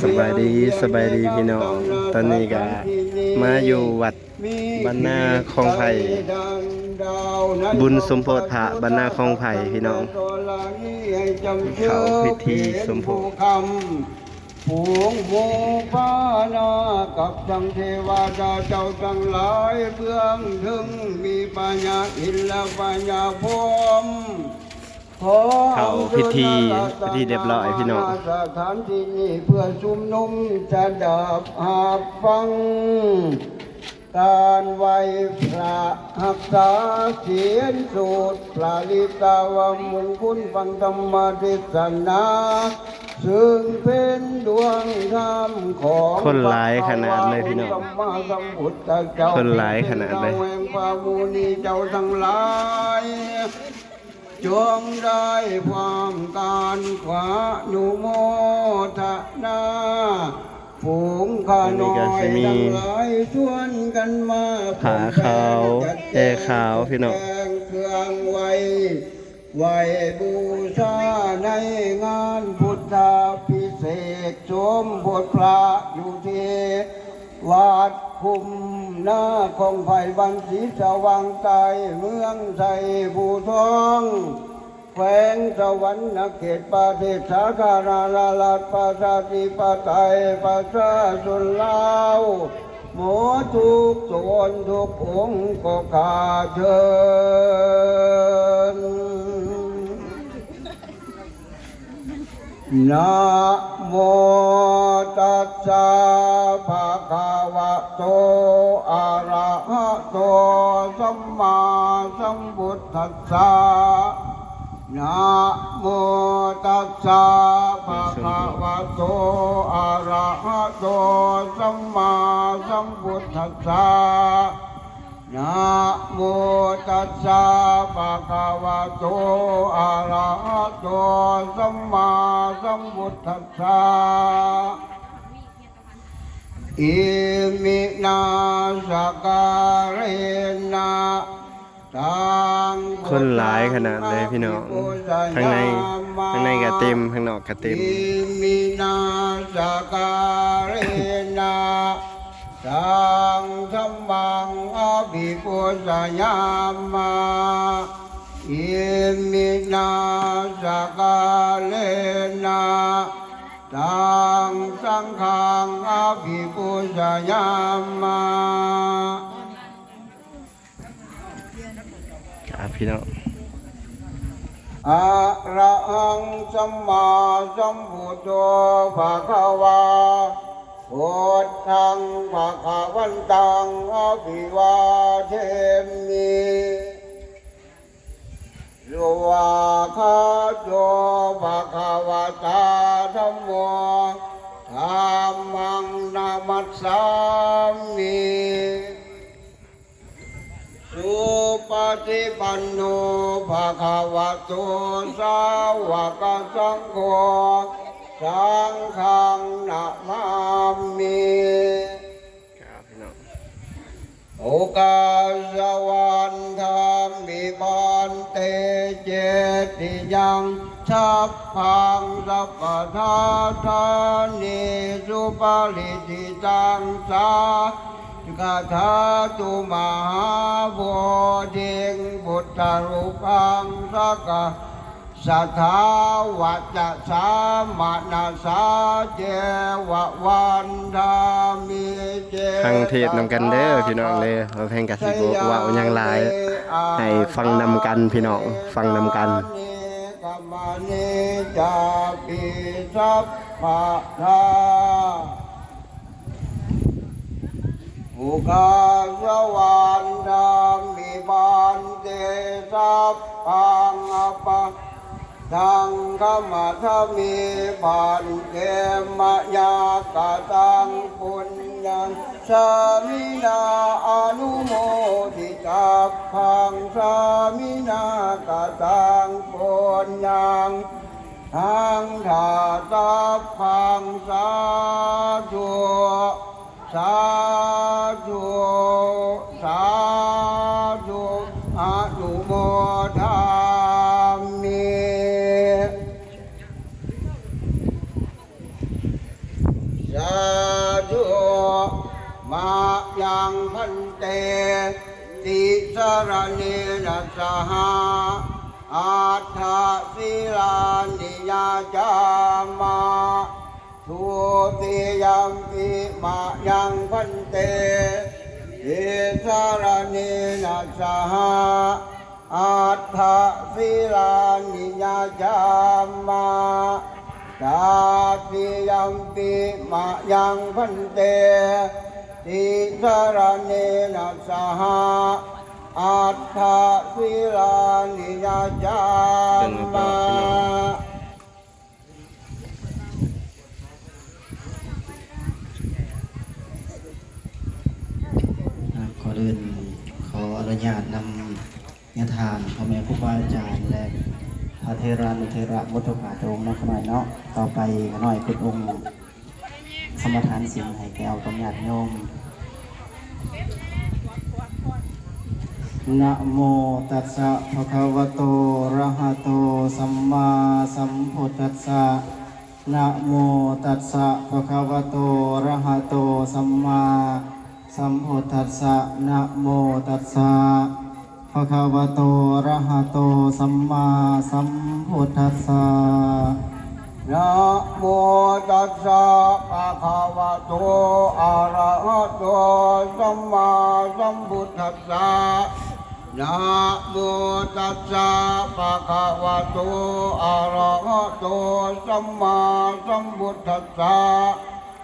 สบายดีสบายดีพี่น้องตอนนี้ก็มาอยู่วัดบ้านนาคลองไผ่บุญสมโพธิพระบ้านนาคลองไผ่พี่น้องเขาพิธีสมโพธิผูงโมพานากับทั้งเทวดาเจ้าทั้งหลายเบื้องถึงมีปัญญาอินและปัญญาพรม เข้าพิธีพิธีเรียบร้อยพี่น้องสถานที่นี้เพื่อชุมนุมจะดับหาฟัง การไหวพระหักษาเสียนสูตรพระลิตาวมงคุณฟังธรรมเทศนาซึ่งเป็นดวงธรรมของคนหลายขนาดเลยพี่น้องสัมมาสัมพุทธเจ้าคนหลายขนาดเลยแห่งพระมุนีเจ้าทั้งหลาย จงได้ความการขวานุโมทนาฝูงข้าน้อยทั้งหลายชวนกันมาผาขาวแอขาวพี่น้องแจงเครื่องไว้ไหวบูชาในงานพุทธาพิเศษกชมบทพระอยู่ที่ วัดคุมหน้าของไผ่บันสีสว่างใจเมืองไทยภูทองแขวงสวรรค์นเขตประเทศสาธารณรัฐประชาธิปไตยประชาชนลาวหมอทุกโซนทุกองค์ก็ขาเชิญนะโมตัสสะภะ โตอะระหะโตสัมมาสัมพุทธัสสะนะโมตัสสะภะคะวะโตอะระหะโตสัมมาสัมพุทธัสสะนะโมตัสสะภะคะวะโตอะระหะโตสัมมาสัมพุทธัสสะ อิมินาสการเนะตังคนหลายขนาดเลยพี่น้องข้างในข้างในก็เต็มข้างนอกก็เต็มอิมินาสการเนะตังสัมมังอภิปุสยามาอิมินาสการเนะตังสั งฆังอภิปุชยามาครับพี่น้องอะระหังสัมมาสัมพุทโธภะคะวาพุทธังภะคะวันตังอภิวาเทมิ วันโนภะคะวะโตสาวกสังโฆสังฆังนะมามิโอกาสวันธรรมิบานเตเจติยังชัพพังสัพพทาทานิสุปาลิติตังสากาธาตุมหาโพธิง บุตรรูปังสักกะสัทธาวัจจะสามานาสาเจวะวันธามิเจทางเทศนำกันเด้อพี่น้องเลยเราแพงกะสิบว่าเอาหยังหลายให้ฟังนำกันพี่น้องฟังนำกันกรรมนิจาปิสัพพะทา อุกาสวรรค์ธรรมิบานเตสัพพังอปะทังขมัทมีบานเกมยากตังปุญญังสามินาอนุโมทิจัพพังสามินากตังปุญญังทังถาตัพพังสาธุ สาธุสาธุอนุโมทามิสาธุมายังพันเตติสรณีนัสหาอาทาศิลานิยาจามาทุติยมปิ มายังพันเตติสรณีนัสหาอาทาศิลานิยาจามาตาติยัมปิมายังพันเตติสรณีนัสหาอัฏฐศิลานิยาจามาอ่าข อเดินขออนุญาตนำเนื้อทานพ่อแม่ครูบาอาจารย์และพระเทรานุเทระมุตกาโจงนะขมายเนาะต่อไปขน้อยคุณองค์สมทานสิ่งให้แก้วกับญาติโยมนะโมตัสสะภะคะวะโตระหะโตสัมมาสัมพุทธัสสะนะโมตัสสะภะคะวะโตระหะโตสัมมา สัมพุทธัสสะนะโมตัสสะภะคะวะโตอะระหะโตสัมมาสัมพุทธัสสะนะโมตัสสะภะคะวะโตอะระหะโตสัมมาสัมพุทธัสสะนะโมตัสสะภะคะวะโตอะระหะโตสัมมาสัมพุทธัสสะ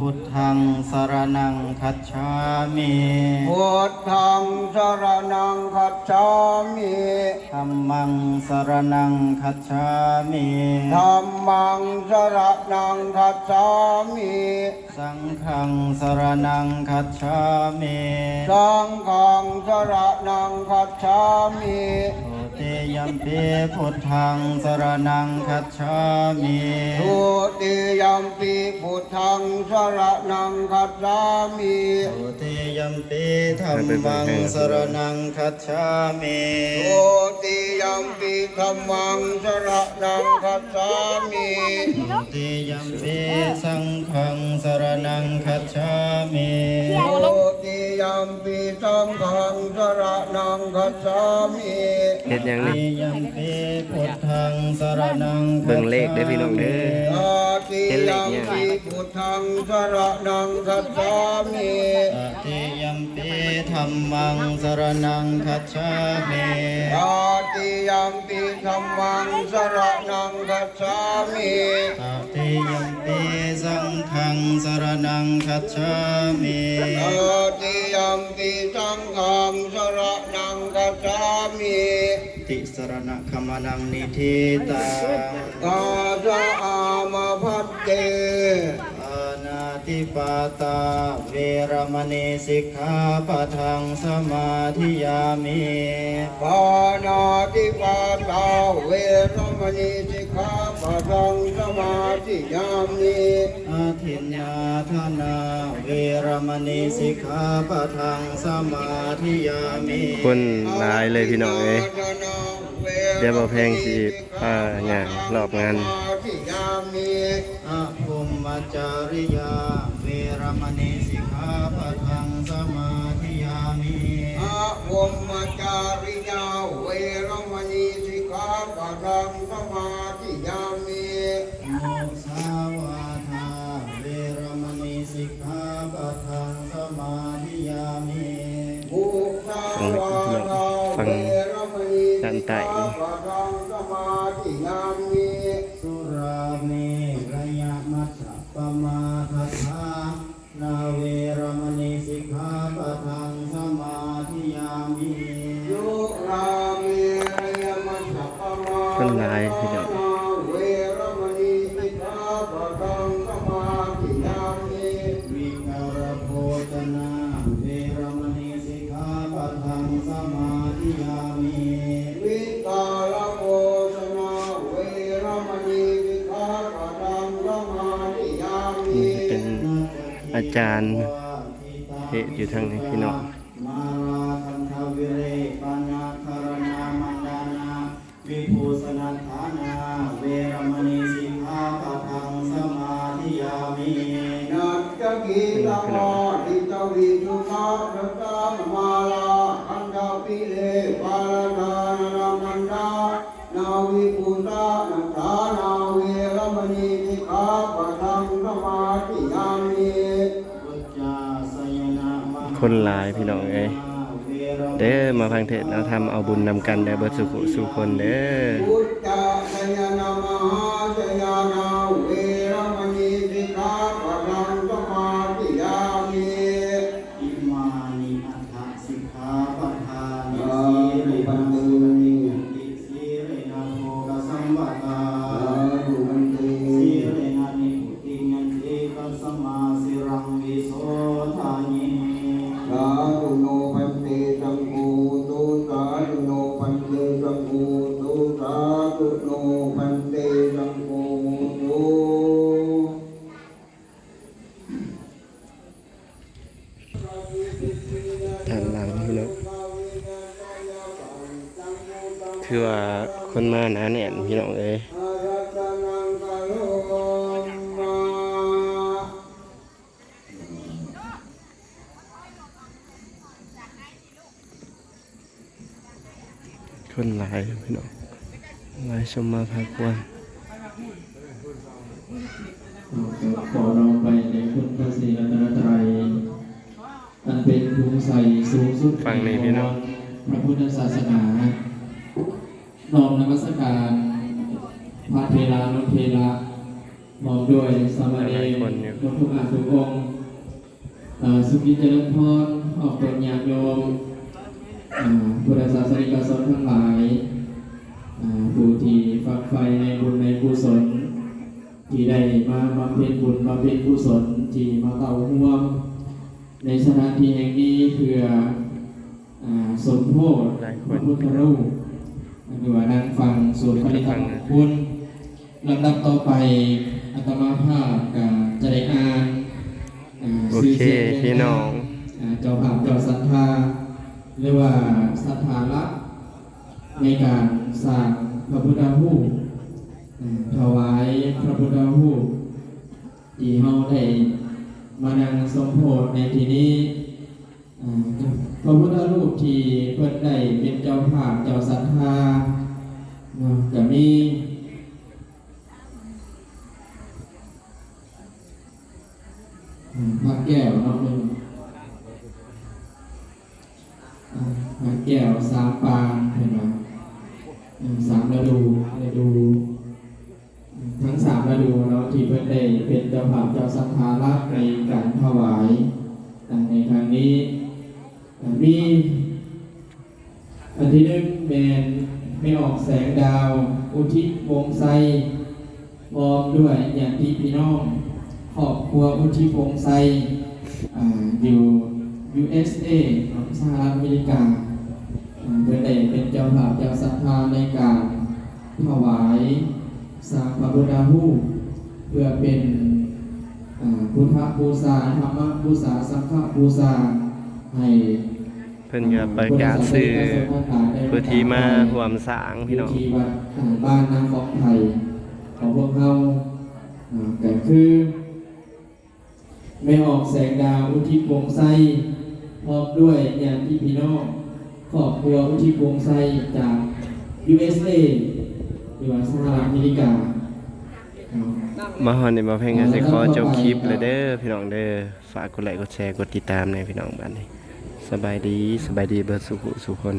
พุทธังสรนังคัจฉามิพุทธังสรณังคัจฉามิธัมมังสรนังคัจฉามิธัมมังสรณังคัจฉามิสังฆังสรนังคัจฉามิสังฆังสรณังคัจฉามิโอเตยัมปิพุทธังสรนังคัจฉามิทุติยัมปิพุทธังสรณังคัจฉามิโอเตยัมปิธัมมังสรนังคัจฉามิทุติยัมปิธัมมังสรณังคัจฉามิโอเตยัมปิสังฆังสรนังคัจฉามิทุติยัมปิสังฆังสรณังคัจฉามิเฮ็ดหยังเตนี่ยัมปิพุทธังสรนังเบิ่งเลขเด้อพี่น้องเด้อ อาติยัมปิพุทธังสรณังคัจฉามิตติยัมปิธัมมังสรนังคัจฉามิอาติยัมปิธัมมังสรณังคัจฉามิตติยัมปิสังฆังสรนังคัจฉามิอาติยัมปิสังฆังสรณังคัจฉามิติสรณะขมานังนิทิตังกาจอามพัตเต อานาติปาตา เวรมณีสิกขาปะทังสมาธิยามิปานาติปาตา เวรมณีสิกขาปะทังสมาธิยามิอาทินนาธนา เวรมณีสิกขาปะทังสมาธิยามิคนหลายเลยพี่น้องเอ้ยเดี๋ยวบ่แพงสิพาย่างรอบงาน อะภุมมัจจาริยา เวรมณีสิกขาปะทังสมาธิยามิอะวมมาจาริยา เวรมณีสิกขาปะทังสมาธิยามิมุสาวาทาเวรมณีสิกขาปะทังสมาธิยามิมุสาวาทาฟังเวรมณีด้านสิกใต้ขาปะทัง ยะมัจจปมาทัฏฐานา อาจารย์เทศอยู่ทางนี้พี่น้อง คนหลายพี่น้องเอ้ยเด้อมาฟังเทศน์เราทำเอาบุญนำกันได้เบิดสุขสุขคนเด้อพุทธา ด้านหลังพี่น้องคือว่าคนมาหนาแน่นพี่น้องเอ้ยคนหลายพี่น้องหลายชมมาพากวน ภูมิใสสูงสุดฟังนี่พี่น้องพระพุทธศาสนาน้อมนมัสการพระเทลานุเทระมองด้วยสามเณรพระพุทธอาทุกองค์เอ่อสุขิเจริญพรออกเป็นญาติโยมอ่าพุทธศาสนิกชนทั้งหลายอ่าผู้ที่ฝักใฝ่ในบุญในกุศลที่ได้มาบำเพ็ญบุญบำเพ็ญกุศลที่มาเต่าห่วม ในสถานที่แห่งนี้เพื่ออาสมโพธิหลายคพระนพุทธรูปหรือว่านั่งฟังสวดปฏิธรรมของคุณลำดับต่อไปอาตมาภาพก็จะได้อ่านอ่าโอชื่เคสียงพี่น้องอ่าเจ้าภาพเจ้าศรัทธาเรียกว่าศรัทธาละในการสร้างพระพุทธรูปอ่าถวายพระพุทธรูปที่เฮาได้ มานังสมโพธิในที่นี้พระพุทธรูปที่เพิ่นได้เป็นเจ้าภาพเจ้าศรัทธาเนาะก็มีพระแก้วเนาะหนึ่งอ่าพระแก้วสามปางเห็นไหมอืมสามฤดูฤดูอืมทั้งสามฤดูเนาะที่เพื่อนได้เป็นเจ้าภาพเจ้าสังฆาระในการถวายอ่าในครั้งนี้อ่ามีอันที่หนึ่งแมนไม่ออกแสงดาว อุทิศวงไซพร้อมด้วยญาติพี่น้อง ครอบครัวอุทิศวงไซอ่าอยู่ USA ของสหรัฐอเมริกาอ่าเพื่อได้เป็นเจ้าภาพเจ้าศรัทธาในการถวายสร้างพระพุทธรูปเพื่อเป็นอ่าพุทธบูชาธรรมบูชาสังฆบูชาให้เพิ่นก็ประกาศซื้อเพื่อที่มาร่วมสร้างพี่น้องที่วัดอ่าบ้านนางของไทยของพวกเราอ่าก็คือ ไม่ออกแสงดาวอุทิศวงไส้พร้อมด้วยญาติพี่น้องครอบครัวอุทิศวงไส้จาก USA หรือว่าสหรัฐอเมริกาครับมาฮอนนี่มาเพลงก็สิขอจบคลิปเลยเด้อพี่น้องเด้อฝากกดไลค์กดแชร์กดติดตามในพี่น้องบ้านนี้สบายดีสบายดีเบิดสุขสุขคน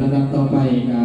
ระดับต่อไปก็